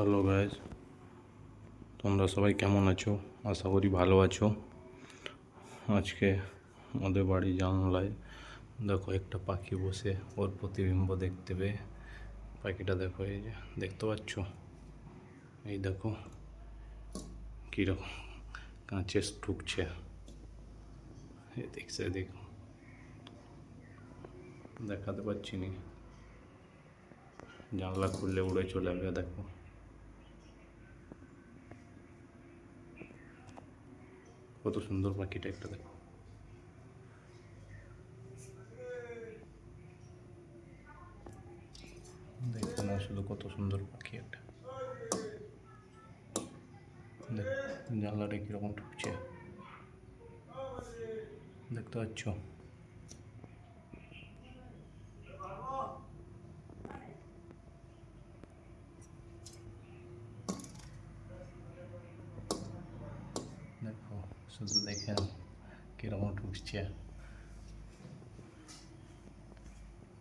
Hello guys তোমরা সবাই কেমন আছো? আশা করি ভালো আছো। আজকে আমাদের বাড়ি জানলায় দেখো একটা পাখি বসে, ওর প্রতিবিম্ব দেখতে পেয়ে। পাখিটা দেখো, এই যে, দেখতে পাচ্ছ? এই দেখো, কীরকম কাঁচে এই দেখছে দেখো। দেখাতে পাচ্ছি না। জানলা খুললে উড়ে চলে যাবে দেখো। কত সুন্দর পাখিটা একটা দেখো। দেখো না শুধু কত সুন্দর পাখি একটা। দেখ, জানলাটা কীরকম ঢুকছে দেখতে পাচ্ছ দেখো শুধু দেখেন কীরকম ঢুকছে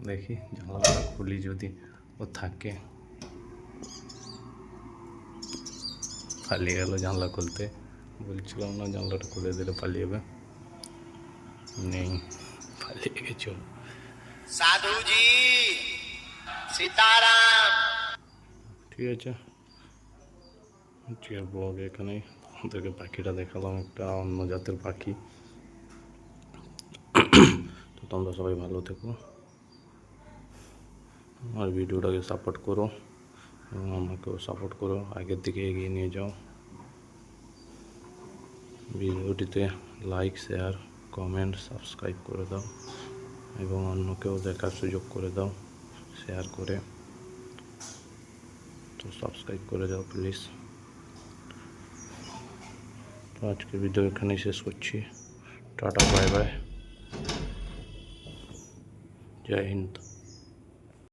দেখি জানলাটা খুলি যদি ও থাকে পালিয়ে গেল জানলা খুলতে বলছিলাম না জানলাটা খুলে দিলে পালিয়ে যাবে নেই পালিয়ে গেছ সাধুজি সীতারাম ঠিক আছে যে ব্লগ এখানেই ওদেরকে পাখিটা দেখালাম একটা অন্য জাতের পাখি। তো তোমরা সবাই ভালো থেকো। আর ভিডিওটাকে সাপোর্ট করো এবং আমাকেও সাপোর্ট করো। আগের দিকে এগিয়ে নিয়ে যাও। ভিডিওটিতে লাইক শেয়ার কমেন্ট সাবস্ক্রাইব করে দাও এবং অন্যকেও দেখার সুযোগ করে দাও। শেয়ার করে। তো সাবস্ক্রাইব করে দাও প্লিজ তো আজকে ভিডিও এখানেই শেষ করছি টাটা বাই বাই জয় হিন্দ